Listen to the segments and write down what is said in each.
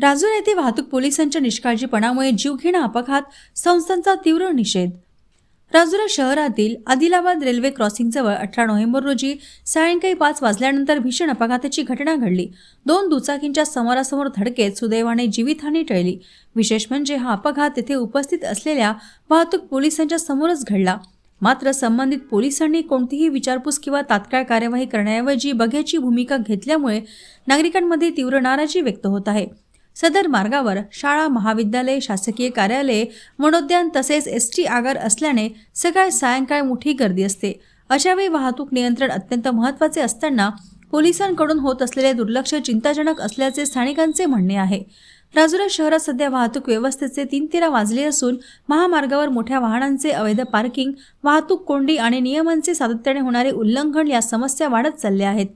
राजूर येथे वाहतूक पोलिसांच्या निष्काळजीपणामुळे जीवघेणा अपघात संस्थांचा तीव्र निषेध. राजुरा शहरातील आदिलाबाद रेल्वे क्रॉसिंगजवळ अठरा नोव्हेंबर रोजी सायंकाळी पाच वाजल्यानंतर भीषण अपघाताची घटना घडली. दोन दुचाकींच्या समोरासमोर धडकेत सुदैवाने जीवितहानी टळली. विशेष म्हणजे हा अपघात तेथे उपस्थित असलेल्या वाहतूक पोलिसांच्या समोरच घडला. मात्र संबंधित पोलिसांनी कोणतीही विचारपूस किंवा तात्काळ कार्यवाही करण्याऐवजी बघ्याची भूमिका घेतल्यामुळे नागरिकांमध्ये तीव्र नाराजी व्यक्त होत आहे. सदर मार्गावर शाळा महाविद्यालय शासकीय कार्यालये वनोद्यान तसेच एस टी आगार असल्याने सकाळ सायंकाळ मोठी गर्दी असते. अशावेळी वाहतूक नियंत्रण अत्यंत महत्त्वाचे असताना पोलिसांकडून होत असलेले दुर्लक्ष चिंताजनक असल्याचे स्थानिकांचे म्हणणे आहे. राजुरा शहरात सध्या वाहतूक व्यवस्थेचे तीन तेरा वाजले असून महामार्गावर मोठ्या वाहनांचे अवैध पार्किंग वाहतूक कोंडी आणि नियमांचे सातत्याने होणारे उल्लंघन या समस्या वाढत चालल्या आहेत.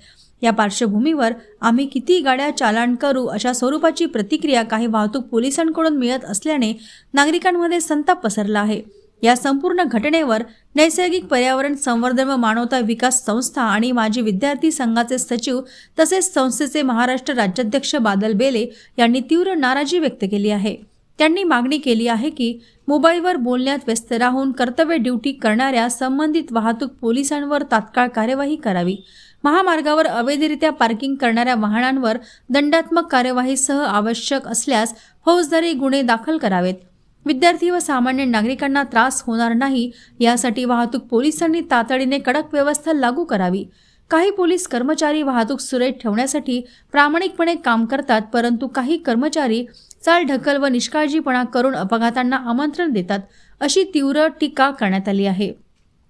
या पार्श्वभूमीवर आम्ही किती गाड्या चालान करू अशा स्वरूपाची प्रतिक्रिया काही वाहतूक पोलिसांकडून मिळत असल्याने नागरिकांमध्ये संताप पसरला आहे. या संपूर्ण घटनेवर नैसर्गिक पर्यावरण संवर्धन व मानवता विकास संस्था आणि माजी विद्यार्थी संघाचे सचिव तसेच संस्थेचे महाराष्ट्र राज्याध्यक्ष बादल बेले यांनी तीव्र नाराजी व्यक्त केली आहे. त्यांनी मागणी केली आहे की मोबाईलवर बोलण्यात व्यस्त राहून कर्तव्य ड्युटी करणाऱ्या संबंधित वाहतूक पोलिसांवर तात्काळ कार्यवाही करावी. महामार्गावर अवैधरित्या पार्किंग करणाऱ्या वाहनांवर दंडात्मक कार्यवाहीसह आवश्यक असल्यास फौजदारी गुन्हे दाखल करावेत. विद्यार्थी व सामान्य नागरिकांना त्रास होणार नाही यासाठी वाहतूक पोलिसांनी तातडीने कडक व्यवस्था लागू करावी. काही पोलीस कर्मचारी वाहतूक सुरळीत ठेवण्यासाठी प्रामाणिकपणे काम करतात परंतु काही कर्मचारी चालढकल व निष्काळजीपणा करून अपघातांना आमंत्रण देतात अशी तीव्र टीका करण्यात आली आहे.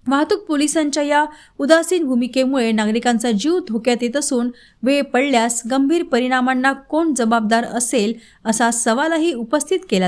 वाहतूक पोलिसांच्या या उदासीन भूमिकेमुळे नागरिकांचा जीव धोक्यात येत असून वेळ पडल्यास गंभीर परिणामांना कोण जबाबदार असेल असा सवालही उपस्थित केला